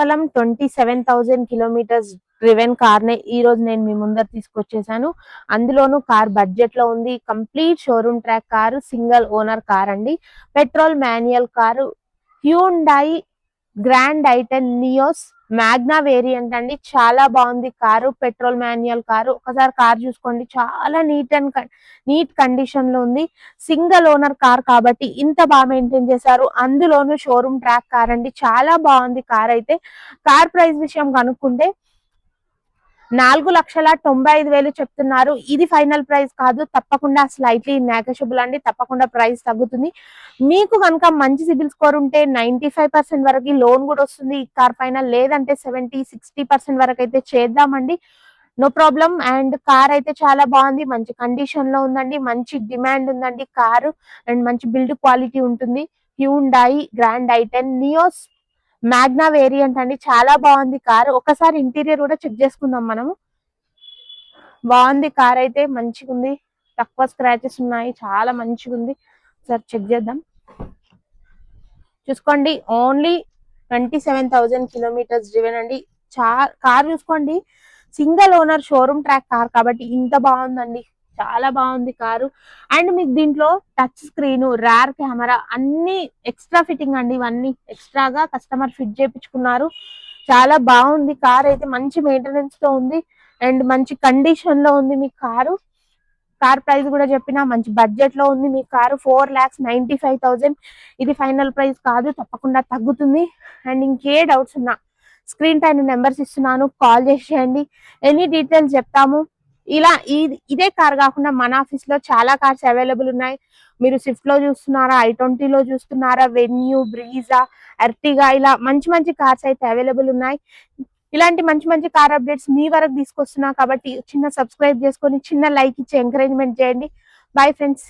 కేవలం twenty seven thousand kilometres driven car నే ఈ రోజు నేను మీ ముందర తీసుకొచ్చేసాను. అందులోను కార్ బడ్జెట్లో ఉంది. Complete showroom track car single owner car అండి. Petrol manual car Hyundai Grand i ten Nios Magna variant అండి. చాలా బాగుంది. Car petrol manual car. ఒకసారి కార్ చూసుకోండి. చాలా నీట్ అండ్ నీట్ కండిషన్లో ఉంది. సింగిల్ ఓనర్ కార్ కాబట్టి ఇంత బాగా మెయింటైన్ చేశారు. అందులోనూ షోరూమ్ ట్రాక్ కార్ అండి. చాలా బాగుంది కార్ అయితే. కార్ ప్రైస్ విషయం కనుక్కుంటే నాలుగు లక్షల తొంభై ఐదు వేలు చెప్తున్నారు. ఇది ఫైనల్ ప్రైస్ కాదు. తప్పకుండా స్లైట్లీ నెగోషియబుల్ అండి. తప్పకుండా ప్రైస్ తగ్గుతుంది. మీకు కనుక మంచి సిబిల్ స్కోర్ ఉంటే నైన్టీ ఫైవ్ పర్సెంట్ వరకు లోన్ కూడా వస్తుంది. ఈ కార్ పైన లేదంటే సెవెంటీ సిక్స్టీ పర్సెంట్ వరకు అయితే చేద్దామండి. No problem. అండ్ కార్ అయితే చాలా బాగుంది. మంచి కండిషన్లో ఉందండి. మంచి డిమాండ్ ఉందండి కారు. అండ్ మంచి బిల్డ్ క్వాలిటీ ఉంటుంది. Hyundai Grand i ten Nios Magna variant అండి. చాలా బాగుంది కార్. ఒకసారి ఇంటీరియర్ కూడా చెక్ చేసుకుందాం మనము. బాగుంది కార్ అయితే. మంచిగా ఉంది. తక్కువ స్క్రాచెస్ ఉన్నాయి. చాలా మంచిగా ఉంది. సార్ చెక్ చేద్దాం. చూసుకోండి. Only twenty seven thousand kilometres driven అండి. చా కార్ చూసుకోండి. Single owner showroom track car కాబట్టి ఇంత బాగుందండి. చాలా బాగుంది కారు. అండ్ మీకు దీంట్లో టచ్ స్క్రీన్ ర్యార్ కెమెరా అన్ని ఎక్స్ట్రా ఫిట్టింగ్ అండి. ఇవన్నీ ఎక్స్ట్రాగా కస్టమర్ ఫిట్ చేయించుకున్నారు చాలా బాగుంది కార్. అయితే మంచి మెయింటెనెన్స్తో ఉంది. అండ్ మంచి కండిషన్లో ఉంది మీ కారు. కార్ ప్రైస్ కూడా చెప్పిన మంచి బడ్జెట్లో ఉంది మీ car. Four lakhs ninety five thousand ఇది ఫైనల్ ప్రైస్ కాదు. తప్పకుండా తగ్గుతుంది. అండ్ ఇంకే డౌట్స్ ఉన్నా స్క్రీన్ పైన నెంబర్స్ ఇస్తున్నాను. కాల్ చేసేయండి. ఎనీ డీటెయిల్స్ చెప్తాము? ఇలా ఇదే కార్ కాకుండా మన ఆఫీస్లో చాలా కార్స్ అవైలబుల్ ఉన్నాయి. మీరు స్విఫ్ట్లో చూస్తున్నారా ఐ లో చూస్తున్నారా వెన్యూ బ్రీజా ఎర్టిగా ఇలా మంచి మంచి కార్స్ అయితే అవైలబుల్ ఉన్నాయి. ఇలాంటి మంచి మంచి కార్ అప్డేట్స్ మీ వరకు తీసుకొస్తున్నా కాబట్టి చిన్న సబ్స్క్రైబ్ చేసుకొని చిన్న లైక్ ఇచ్చి ఎంకరేజ్మెంట్ చేయండి. Bye friends